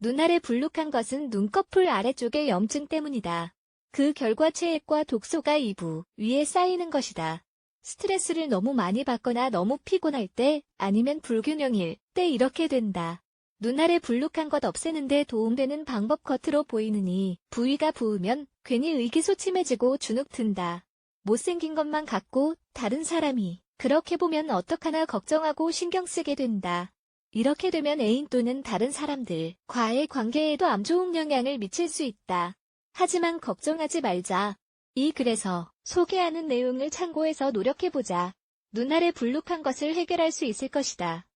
눈알에 불룩한 것은 눈꺼풀 아래쪽의 염증 때문이다. 그 결과 체액과 독소가 이부 위에 쌓이는 것이다. 스트레스를 너무 많이 받거나 너무 피곤할 때 아니면 불균형일 때 이렇게 된다. 눈알에 불룩한 것 없애는데 도움되는 방법 겉으로 보이느니 부위가 부으면 괜히 의기소침해지고 주눅 든다. 못생긴 것만 갖고 다른 사람이 그렇게 보면 어떡하나 걱정하고 신경 쓰게 된다. 이렇게 되면 애인 또는 다른 사람들 과의 관계에도 안 좋은 영향을 미칠 수 있다. 하지만 걱정하지 말자. 이 글에서 소개하는 내용을 참고해서 노력해보자. 눈알에 불룩한 것을 해결할 수 있을 것이다.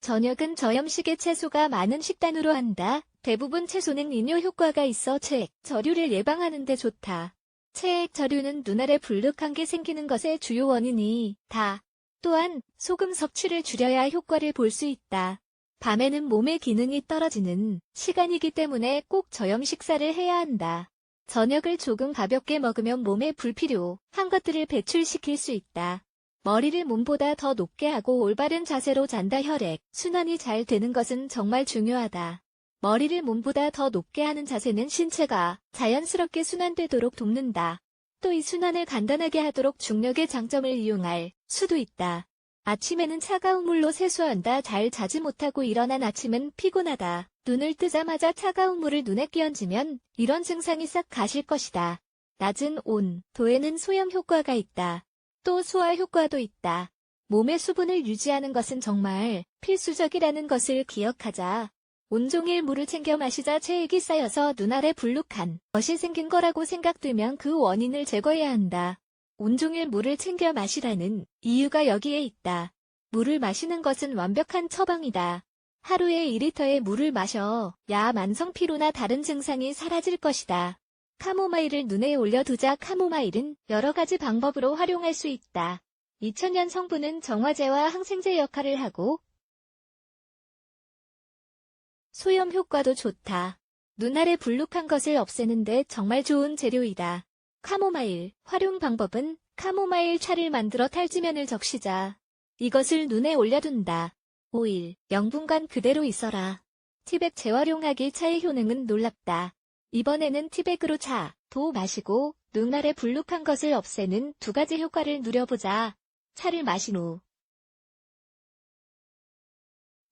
저녁은 저염식의 채소가 많은 식단으로 한다. 대부분 채소는 이뇨 효과가 있어 체액, 저류를 예방하는 데 좋다. 체액, 저류는 눈알에 불룩한 게 생기는 것의 주요 원인이 다. 또한 소금 섭취를 줄여야 효과를 볼 수 있다. 밤에는 몸의 기능이 떨어지는 시간이기 때문에 꼭 저염 식사를 해야 한다. 저녁을 조금 가볍게 먹으면 몸에 불필요한 것들을 배출시킬 수 있다. 머리를 몸보다 더 높게 하고 올바른 자세로 잔다 혈액, 순환이 잘 되는 것은 정말 중요하다. 머리를 몸보다 더 높게 하는 자세는 신체가 자연스럽게 순환되도록 돕는다. 또 이 순환을 간단하게 하도록 중력의 장점을 이용할 수도 있다. 아침에는 차가운 물로 세수한다. 잘 자지 못하고 일어난 아침은 피곤하다. 눈을 뜨자마자 차가운 물을 눈에 끼얹으면 이런 증상이 싹 가실 것이다. 낮은 온, 도에는 소염 효과가 있다. 또 소화 효과도 있다. 몸의 수분을 유지하는 것은 정말 필수적이라는 것을 기억하자. 온종일 물을 챙겨 마시자 체액이 쌓여서 눈알에 불룩한 것이 생긴 거라고 생각되면 그 원인을 제거해야 한다. 온종일 물을 챙겨 마시라는 이유가 여기에 있다. 물을 마시는 것은 완벽한 처방이다. 하루에 2리터의 물을 마셔 야 만성 피로나 다른 증상이 사라질 것이다. 카모마일을 눈에 올려두자 카모마일은 여러 가지 방법으로 활용할 수 있다. 2000년 성분은 정화제와 항생제 역할을 하고 소염 효과도 좋다. 눈알에 불룩한 것을 없애는데 정말 좋은 재료이다. 카모마일 활용 방법은 카모마일 차를 만들어 탈지면을 적시자. 이것을 눈에 올려둔다. 5일 영분간 그대로 있어라. 티백 재활용하기 차의 효능은 놀랍다. 이번에는 티백으로 차, 도 마시고 눈알에 불룩한 것을 없애는 두 가지 효과를 누려보자. 차를 마신 후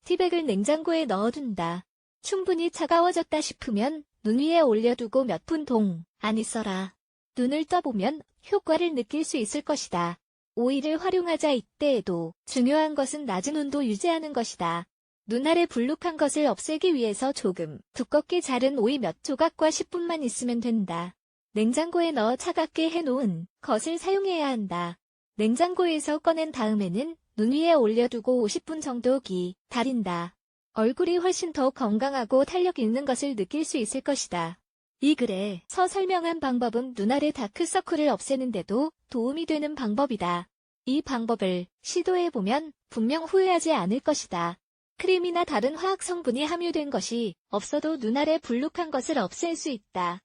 티백을 냉장고에 넣어둔다. 충분히 차가워졌다 싶으면 눈 위에 올려두고 몇 분 동 안 있어라. 눈을 떠보면 효과를 느낄 수 있을 것이다. 오이를 활용하자 이때에도 중요한 것은 낮은 온도 유지하는 것이다. 눈알에 불룩한 것을 없애기 위해서 조금 두껍게 자른 오이 몇 조각과 10분만 있으면 된다. 냉장고에 넣어 차갑게 해놓은 것을 사용해야 한다. 냉장고에서 꺼낸 다음에는 눈 위에 올려두고 50분 정도 기 다린다. 얼굴이 훨씬 더 건강하고 탄력 있는 것을 느낄 수 있을 것이다. 이 글에서 설명한 방법은 눈알의 다크서클을 없애는데도 도움이 되는 방법이다. 이 방법을 시도해보면 분명 후회하지 않을 것이다. 크림이나 다른 화학 성분이 함유된 것이 없어도 눈알에 불룩한 것을 없앨 수 있다.